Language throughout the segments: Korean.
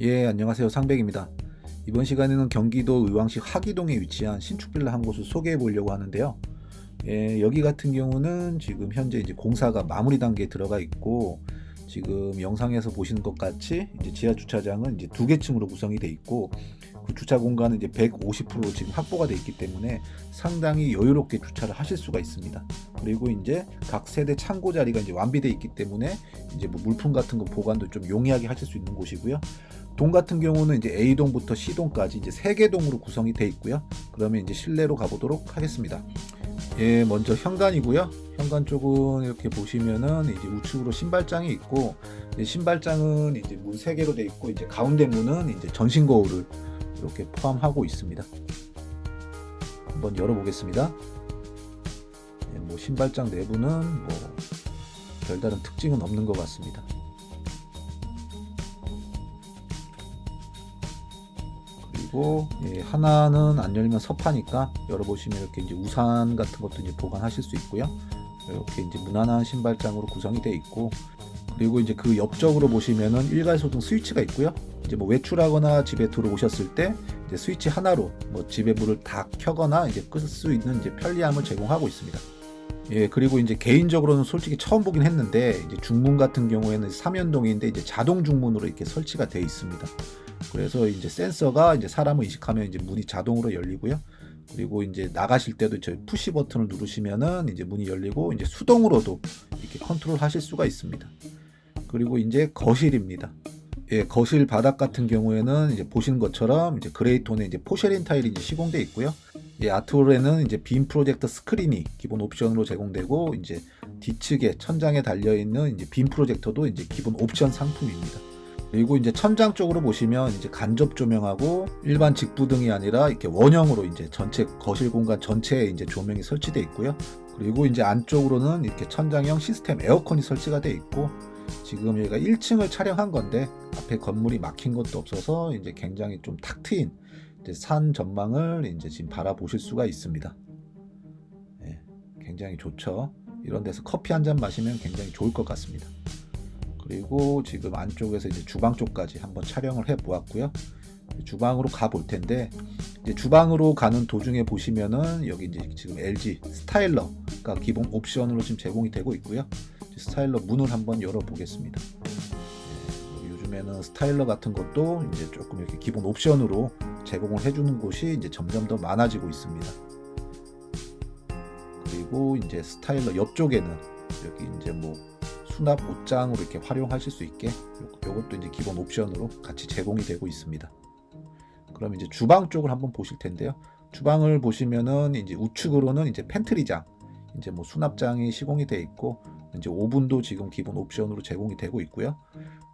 예, 안녕하세요. 상백입니다. 이번 시간에는 경기도 의왕시 하기동에 위치한 신축 빌라 한 곳을 소개해 보려고 하는데요. 예, 여기 같은 경우는 지금 현재 이제 공사가 마무리 단계에 들어가 있고 지금 영상에서 보시는 것 같이 이제 지하 주차장은 이제 두 개 층으로 구성이 돼 있고 그 주차 공간은 이제 150% 지금 확보가 돼 있기 때문에 상당히 여유롭게 주차를 하실 수가 있습니다. 그리고 이제 각 세대 창고 자리가 이제 완비돼 있기 때문에 이제 뭐 물품 같은 거 보관도 좀 용이하게 하실 수 있는 곳이고요. 동 같은 경우는 이제 A동부터 C동까지 이제 세 개 동으로 구성이 돼 있고요. 그러면 이제 실내로 가보도록 하겠습니다. 예, 먼저 현관이고요. 현관 쪽은 이렇게 보시면은 이제 우측으로 신발장이 있고 이제 신발장은 이제 문 세 개로 돼 있고 이제 가운데 문은 이제 전신 거울을 이렇게 포함하고 있습니다. 한번 열어보겠습니다. 예, 뭐 신발장 내부는 뭐 별다른 특징은 없는 것 같습니다. 그리고 예, 하나는 안 열면 섭하니까 열어보시면 이렇게 이제 우산 같은 것도 이제 보관하실 수 있고요. 이렇게 이제 무난한 신발장으로 구성이 되어 있고 그리고 이제 그 옆쪽으로 보시면은 일괄소등 스위치가 있고요. 이제 뭐 외출하거나 집에 들어오셨을 때 스위치 하나로 뭐 집에 불을 다 켜거나 이제 끌 수 있는 이제 편리함을 제공하고 있습니다. 예, 그리고 이제 개인적으로는 솔직히 처음 보긴 했는데 이제 중문 같은 경우에는 삼연동인데 이제 자동 중문으로 이렇게 설치가 되어 있습니다. 그래서 이제 센서가 이제 사람을 인식하면 이제 문이 자동으로 열리고요. 그리고 이제 나가실 때도 저 푸시 버튼을 누르시면은 이제 문이 열리고 이제 수동으로도 이렇게 컨트롤 하실 수가 있습니다. 그리고 이제 거실입니다. 예, 거실 바닥 같은 경우에는 이제 보시는 것처럼 이제 그레이 톤의 이제 포쉐린 타일이 이제 시공돼 있고요. 예, 아트홀에는 이제 빔 프로젝터 스크린이 기본 옵션으로 제공되고 이제 뒤측에 천장에 달려 있는 이제 빔 프로젝터도 이제 기본 옵션 상품입니다. 그리고 이제 천장 쪽으로 보시면 이제 간접 조명하고 일반 직부등이 아니라 이렇게 원형으로 이제 전체 거실 공간 전체에 이제 조명이 설치되어 있고요. 그리고 이제 안쪽으로는 이렇게 천장형 시스템 에어컨이 설치가 되어 있고 지금 여기가 1층을 촬영한 건데 앞에 건물이 막힌 것도 없어서 이제 굉장히 좀 탁 트인 산 전망을 이제 지금 바라보실 수가 있습니다. 예, 굉장히 좋죠. 이런 데서 커피 한 잔 마시면 굉장히 좋을 것 같습니다. 그리고 지금 안쪽에서 이제 주방 쪽까지 한번 촬영을 해 보았고요. 주방으로 가 볼 텐데 이제 주방으로 가는 도중에 보시면은 여기 이제 지금 LG 스타일러가 기본 옵션으로 지금 제공이 되고 있고요. 스타일러 문을 한번 열어 보겠습니다. 네, 요즘에는 스타일러 같은 것도 이제 조금 이렇게 기본 옵션으로 제공을 해주는 곳이 이제 점점 더 많아지고 있습니다. 그리고 이제 스타일러 옆쪽에는 여기 이제 뭐 수납 옷장으로 이렇게 활용하실 수 있게 요- 요것도 이제 기본 옵션으로 같이 제공이 되고 있습니다. 그럼 이제 주방 쪽을 한번 보실 텐데요. 주방을 보시면은 이제 우측으로는 이제 팬트리장, 이제 뭐 수납장이 시공이 되어 있고 이제 오븐도 지금 기본 옵션으로 제공이 되고 있고요.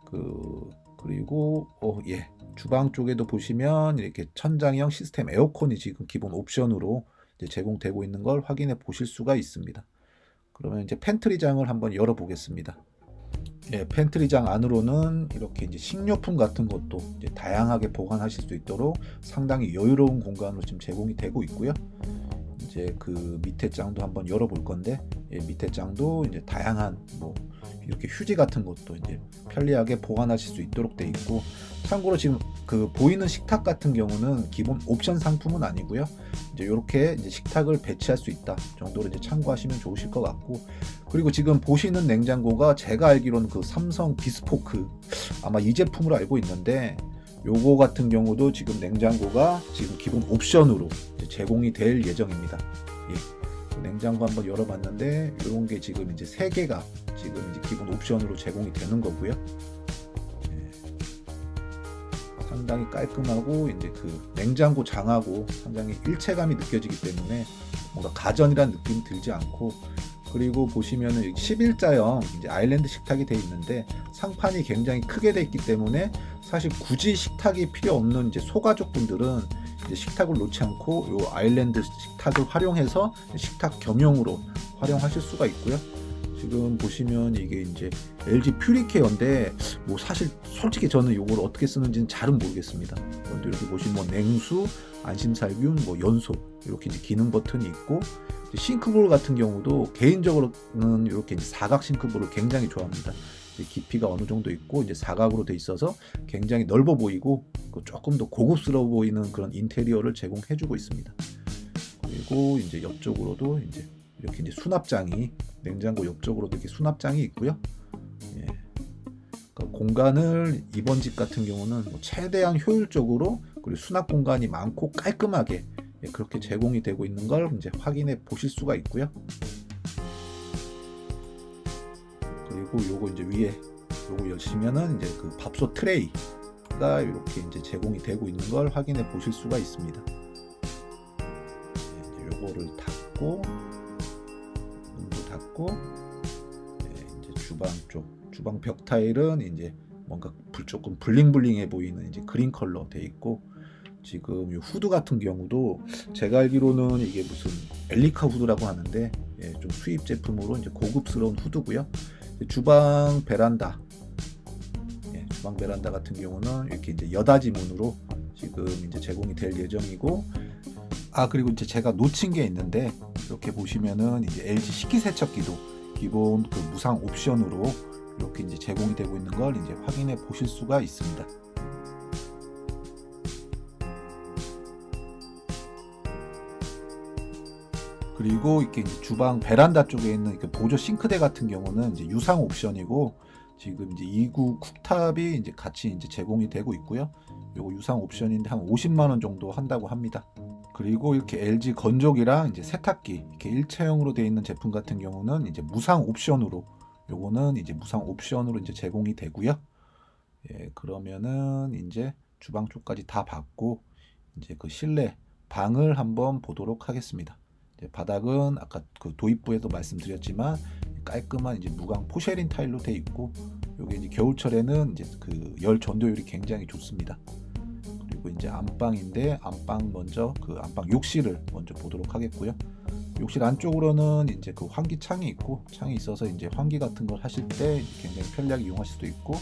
그 그리고 어, 예 주방 쪽에도 보시면 이렇게 천장형 시스템 에어컨이 지금 기본 옵션으로 제공되고 있는 걸 확인해 보실 수가 있습니다. 그러면 이제 팬트리장을 한번 열어 보겠습니다. 예, 팬트리장 안으로는 이렇게 이제 식료품 같은 것도 다양하게 보관하실 수 있도록 상당히 여유로운 공간으로 지금 제공이 되고 있고요. 이제 그 밑에 장도 한번 열어 볼 건데 예, 밑에 장도 이제 다양한 뭐 이렇게 휴지 같은 것도 이제 편리하게 보관하실 수 있도록 돼 있고 참고로 지금 그 보이는 식탁 같은 경우는 기본 옵션 상품은 아니고요. 이제 이렇게 이제 식탁을 배치할 수 있다 정도로 이제 참고하시면 좋으실 것 같고 그리고 지금 보시는 냉장고가 제가 알기로는 그 삼성 비스포크 아마 이 제품으로 알고 있는데 요거 같은 경우도 지금 냉장고가 지금 기본 옵션으로 제공이 될 예정입니다. 냉장고 한번 열어봤는데 이런 게 지금 이제 세 개가 지금 이제 기본 옵션으로 제공이 되는 거고요. 예. 상당히 깔끔하고 이제 그 냉장고 장하고 상당히 일체감이 느껴지기 때문에 뭔가 가전이란 느낌이 들지 않고 그리고 보시면은 여기 11자형 이제 아일랜드 식탁이 돼 있는데 상판이 굉장히 크게 돼 있기 때문에 사실 굳이 식탁이 필요 없는 이제 소가족 분들은 식탁을 놓지 않고 요 아일랜드 식탁을 활용해서 식탁 겸용으로 활용하실 수가 있고요. 지금 보시면 이게 이제 LG 퓨리케어인데 뭐 사실 솔직히 저는 이걸 어떻게 쓰는지는 잘은 모르겠습니다. 그런데 이렇게 보시면 뭐 냉수, 안심살균, 뭐 연소 이렇게 이제 기능 버튼이 있고 싱크볼 같은 경우도 개인적으로는 이렇게 사각 싱크볼을 굉장히 좋아합니다. 깊이가 어느 정도 있고 이제 사각으로 돼 있어서 굉장히 넓어 보이고 그 조금 더 고급스러워 보이는 그런 인테리어를 제공해주고 있습니다. 그리고 이제 옆쪽으로도 이제 이렇게 이제 수납장이 냉장고 옆쪽으로도 이렇게 수납장이 있고요. 예. 그러니까 공간을 이번 집 같은 경우는 뭐 최대한 효율적으로 그리고 수납 공간이 많고 깔끔하게 예, 그렇게 제공이 되고 있는 걸 이제 확인해 보실 수가 있고요. 그리고 요거 이제 위에 요거 열시면은 이제 그 밥솥 트레이가 이렇게 이제 제공이 되고 있는 걸 확인해 보실 수가 있습니다. 예, 이제 요거를 닫고 문도 닫고 예, 이제 주방 쪽 주방 벽 타일은 이제 뭔가 불 조금 블링블링해 보이는 이제 그린 컬러 돼 있고 지금 이 후드 같은 경우도 제가 알기로는 이게 무슨 엘리카 후드라고 하는데 예, 좀 수입 제품으로 이제 고급스러운 후드고요. 주방 베란다 예, 주방 베란다 같은 경우는 이렇게 이제 여닫이 문으로 지금 이제 제공이 될 예정이고 아 그리고 이제 제가 놓친 게 있는데 이렇게 보시면은 이제 LG 식기세척기도 기본 그 무상 옵션으로 이렇게 이제 제공이 되고 있는 걸 이제 확인해 보실 수가 있습니다. 그리고 이렇게 주방 베란다 쪽에 있는 보조 싱크대 같은 경우는 이제 유상 옵션이고 지금 이제 2구 쿡탑이 이제 같이 이제 제공이 되고 있고요. 요거 유상 옵션인데 한 50만 원 정도 한다고 합니다. 그리고 이렇게 LG 건조기랑 이제 세탁기 이렇게 일체형으로 되어 있는 제품 같은 경우는 이제 무상 옵션으로 요거는 이제 무상 옵션으로 이제 제공이 되고요. 예, 그러면은 이제 주방 쪽까지 다 받고 이제 그 실내 방을 한번 보도록 하겠습니다. 바닥은 아까 그 도입부에도 말씀드렸지만 깔끔한 이제 무광 포쉐린 타일로 돼 있고 요게 이제 겨울철에는 이제 그 열 전도율이 굉장히 좋습니다. 그리고 이제 안방인데 안방 먼저 그 안방 욕실을 먼저 보도록 하겠고요. 욕실 안쪽으로는 이제 그 환기 창이 있고 창이 있어서 이제 환기 같은 걸 하실 때 굉장히 편리하게 이용하실 수도 있고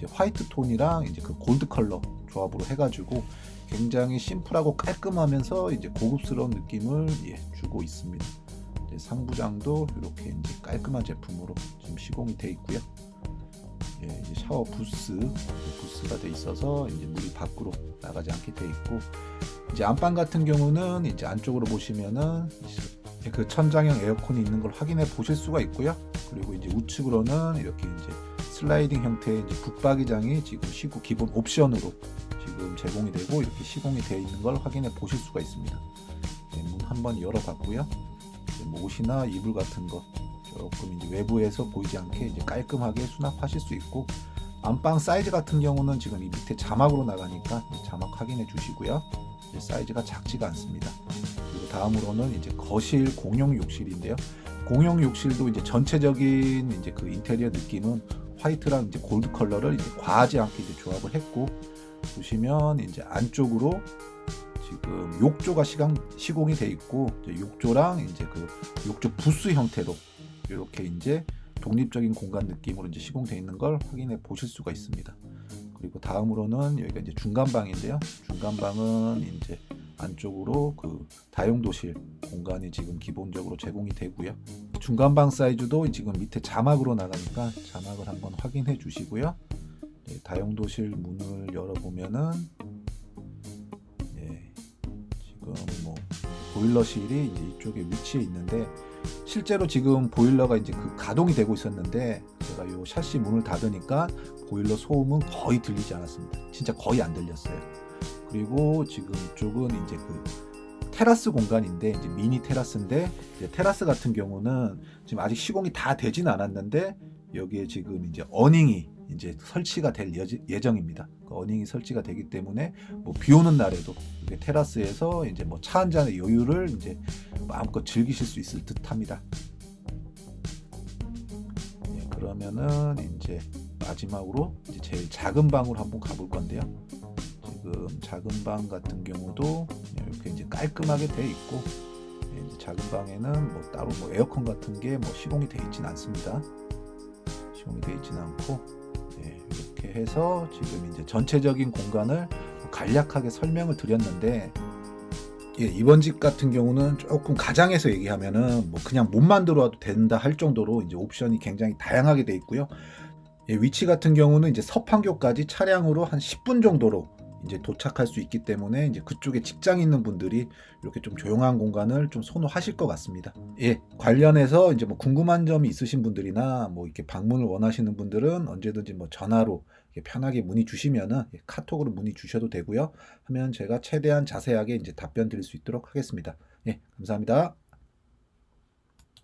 이제 화이트 톤이랑 이제 그 골드 컬러 조합으로 해가지고 굉장히 심플하고 깔끔하면서 이제 고급스러운 느낌을 예, 주고 있습니다. 상부장도 이렇게 이제 깔끔한 제품으로 지금 시공이 돼 있고요. 예, 이제 샤워 부스 부스가 돼 있어서 이제 물이 밖으로 나가지 않게 돼 있고 이제 안방 같은 경우는 이제 안쪽으로 보시면은 그 천장형 에어컨이 있는 걸 확인해 보실 수가 있고요. 그리고 이제 우측으로는 이렇게 이제 슬라이딩 형태의 붙박이장이 지금 시구 기본 옵션으로 지금 제공이 되고 이렇게 시공이 되어 있는 걸 확인해 보실 수가 있습니다. 네, 문 한번 열어봤고요. 뭐 옷이나 이불 같은 거 조금 이제 외부에서 보이지 않게 이제 깔끔하게 수납하실 수 있고 안방 사이즈 같은 경우는 지금 이 밑에 자막으로 나가니까 자막 확인해 주시고요. 사이즈가 작지가 않습니다. 그리고 다음으로는 이제 거실 공용 욕실인데요. 공용 욕실도 이제 전체적인 이제 그 인테리어 느낌은 화이트랑 이제 골드 컬러를 이제 과하지 않게 이제 조합을 했고 보시면 이제 안쪽으로 지금 욕조가 시강, 시공이 돼 있고 이제 욕조랑 이제 그 욕조 부스 형태로 이렇게 이제 독립적인 공간 느낌으로 이제 시공돼 있는 걸 확인해 보실 수가 있습니다. 그리고 다음으로는 여기가 이제 중간 방인데요. 중간 방은 이제 안쪽으로 그 다용도실 공간이 지금 기본적으로 제공이 되고요. 중간방 사이즈도 지금 밑에 자막으로 나가니까 자막을 한번 확인해 주시고요. 네, 다용도실 문을 열어보면은 예, 지금 뭐 보일러실이 이제 이쪽에 위치해 있는데 실제로 지금 보일러가 이제 그 가동이 되고 있었는데 제가 요 샤시 문을 닫으니까 보일러 소음은 거의 들리지 않았습니다. 진짜 거의 안 들렸어요. 그리고 지금 이쪽은 이제 그 테라스 공간인데 이제 미니 테라스인데 이제 테라스 같은 경우는 지금 아직 시공이 다 되진 않았는데 여기에 지금 이제 어닝이 이제 설치가 될 예정입니다. 그 어닝이 설치가 되기 때문에 뭐 비 오는 날에도 테라스에서 이제 뭐 차 한 잔의 여유를 이제 마음껏 즐기실 수 있을 듯합니다. 예, 그러면은 이제 마지막으로 이제 제일 작은 방으로 한번 가볼 건데요. 지금 작은 방 같은 경우도 이렇게 깔끔하게 돼 있고 예, 작은 방에는 뭐 따로 뭐 에어컨 같은 게 뭐 시공이 돼 있진 않습니다. 시공이 돼 있지는 않고 예, 이렇게 해서 지금 이제 전체적인 공간을 간략하게 설명을 드렸는데 예, 이번 집 같은 경우는 조금 가장해서 얘기하면은 뭐 그냥 몸만 들어와도 된다 할 정도로 이제 옵션이 굉장히 다양하게 돼 있고요. 예, 위치 같은 경우는 이제 서판교까지 차량으로 한 10분 정도로 이제 도착할 수 있기 때문에 이제 그쪽에 직장 있는 분들이 이렇게 좀 조용한 공간을 좀 선호하실 것 같습니다. 예, 관련해서 이제 뭐 궁금한 점이 있으신 분들이나 뭐 이렇게 방문을 원하시는 분들은 언제든지 뭐 전화로 편하게 문의 주시면은 예, 카톡으로 문의 주셔도 되고요. 하면 제가 최대한 자세하게 이제 답변 드릴 수 있도록 하겠습니다. 예, 감사합니다.